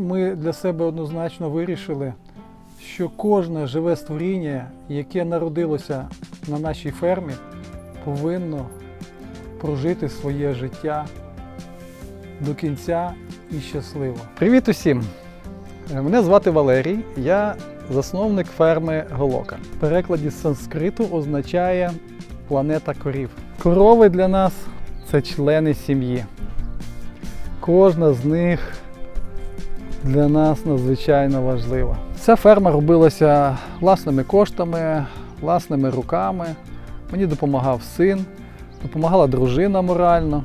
Ми для себе однозначно вирішили, що кожне живе створіння, яке народилося на нашій фермі, повинно прожити своє життя до кінця і щасливо. Привіт усім! Мене звати Валерій, я засновник ферми Голока. В перекладі з санскриту означає планета корів. Корови для нас це члени сім'ї. Кожна з них для нас надзвичайно важлива. Ця ферма робилася власними коштами, власними руками. Мені допомагав син, допомагала дружина морально.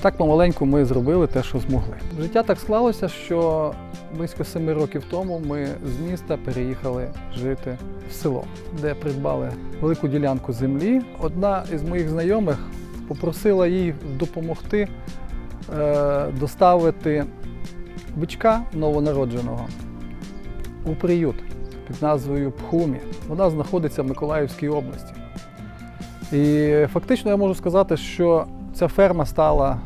Так помаленьку ми зробили те, що змогли. Життя так склалося, що близько семи років тому ми з міста переїхали жити в село, де придбали велику ділянку землі. Одна із моїх знайомих попросила їй допомогти е, доставити бичка новонародженого у приют під назвою Пхумі. Вона знаходиться в Миколаївській області. І фактично я можу сказати, що ця ферма стала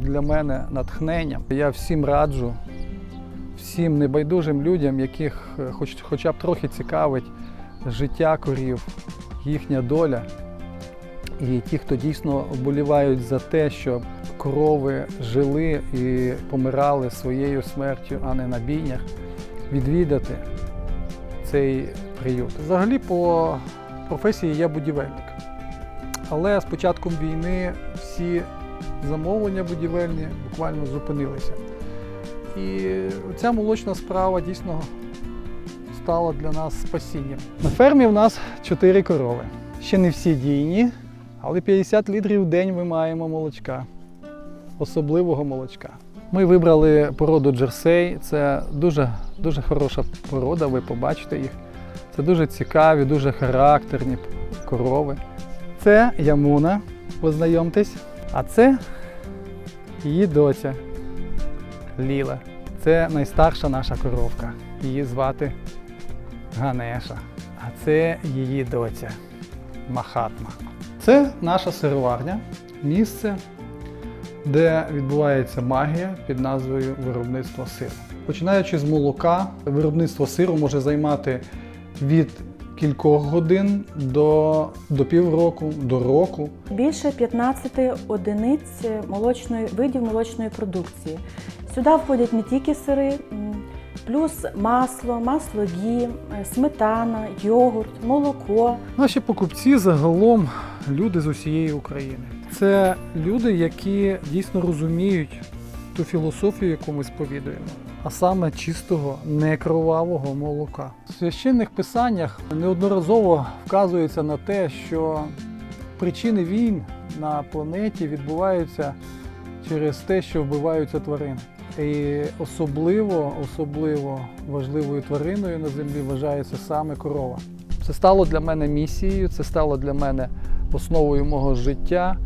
для мене натхненням. Я всім раджу, всім небайдужим людям, яких е, хоч, хоча б трохи цікавить життя корів, їхня доля. І ті, хто дійсно вболівають за те, щоб корови жили і помирали своєю смертю, а не на бійнях, відвідати цей приют. Взагалі, по професії я будівельник. Але з початком війни всі замовлення будівельні буквально зупинилися. І ця молочна справа дійсно стала для нас спасінням. На фермі в нас 4 корови. Ще не всі дійні, але 50 літрів в день ми маємо молочка, особливого молочка. Ми вибрали породу джерсей. Це дуже, дуже хороша порода, ви побачите їх. Це дуже цікаві, дуже характерні корови. Це Ямуна, познайомтесь. А це її доця Ліла. Це найстарша наша коровка. Її звати Ганеша. А це її доця Махатма. Це наша сироварня, місце, де відбувається магія під назвою виробництво сиру. Починаючи з молока, виробництво сиру може займати від кількох годин до, до півроку, до року. Більше 15 одиниць молочної видів молочної продукції. Сюди входять не тільки сири, плюс масло, масло гі, е, сметана, йогурт, молоко. Наші покупці загалом люди з усієї України. Це люди, які дійсно розуміють ту філософію, яку ми сповідуємо, а саме чистого, некровавого молока. В священних писаннях неодноразово вказується на те, що причини війн на планеті відбуваються через те, що вбиваються тварини. І особливо, особливо важливою твариною на землі вважається саме корова. Це стало для мене місією, це стало для мене основою мого життя.